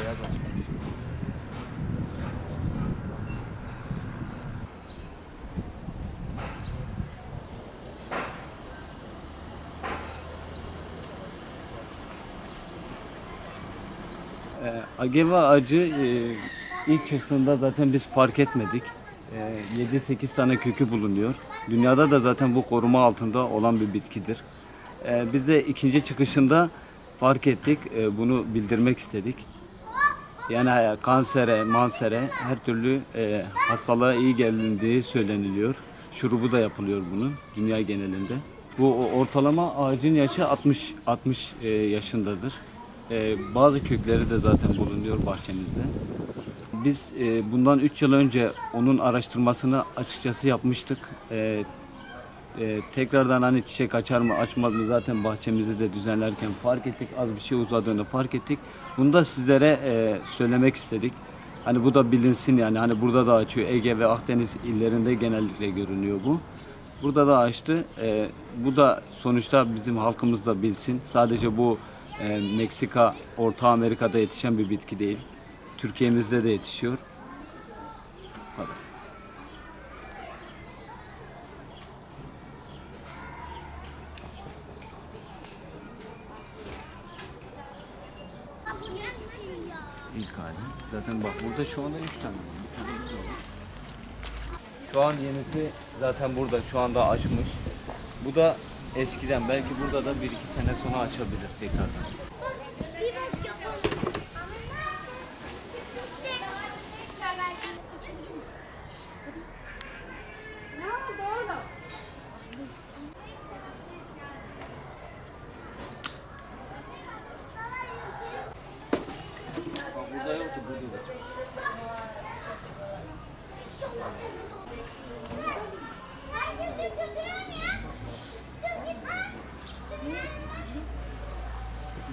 beyaz açma. Ee, Ageva acı e, ilk çıktığında zaten biz fark etmedik. Ee, e, 7-8 tane kökü bulunuyor. Dünyada da zaten bu koruma altında olan bir bitkidir. Ee, biz de ikinci çıkışında fark ettik. E, bunu bildirmek istedik. Yani e, kansere, mansere her türlü e, hastalığa iyi gelindiği söyleniliyor. Şurubu da yapılıyor bunun dünya genelinde. Bu ortalama ağacın yaşı 60 60 e, yaşındadır. E, bazı kökleri de zaten bulunuyor bahçemizde. Biz e, bundan 3 yıl önce onun araştırmasını açıkçası yapmıştık. E, e, tekrardan hani çiçek açar mı açmaz mı zaten bahçemizi de düzenlerken fark ettik. Az bir şey uzadığını fark ettik. Bunu da sizlere e, söylemek istedik. Hani bu da bilinsin yani hani burada da açıyor. Ege ve Akdeniz illerinde genellikle görünüyor bu. Burada da açtı. E, bu da sonuçta bizim halkımız da bilsin. Sadece bu e, Meksika, Orta Amerika'da yetişen bir bitki değil. Türkiye'mizde de yetişiyor. Bu İlk hali. Zaten bak burada şu anda 3 tane var. Bir. Şu an yenisi zaten burada şu anda açmış. Bu da eskiden belki burada da 1-2 sene sonra açabilir tekrardan. Ne oldu oğlum? Bak burada yoktu burada da çıkmış.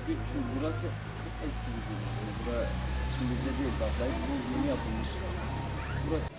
Çünkü, burası eski bir bölüm. Yani Bura şimdi de değil bak bu yeni yapılmış.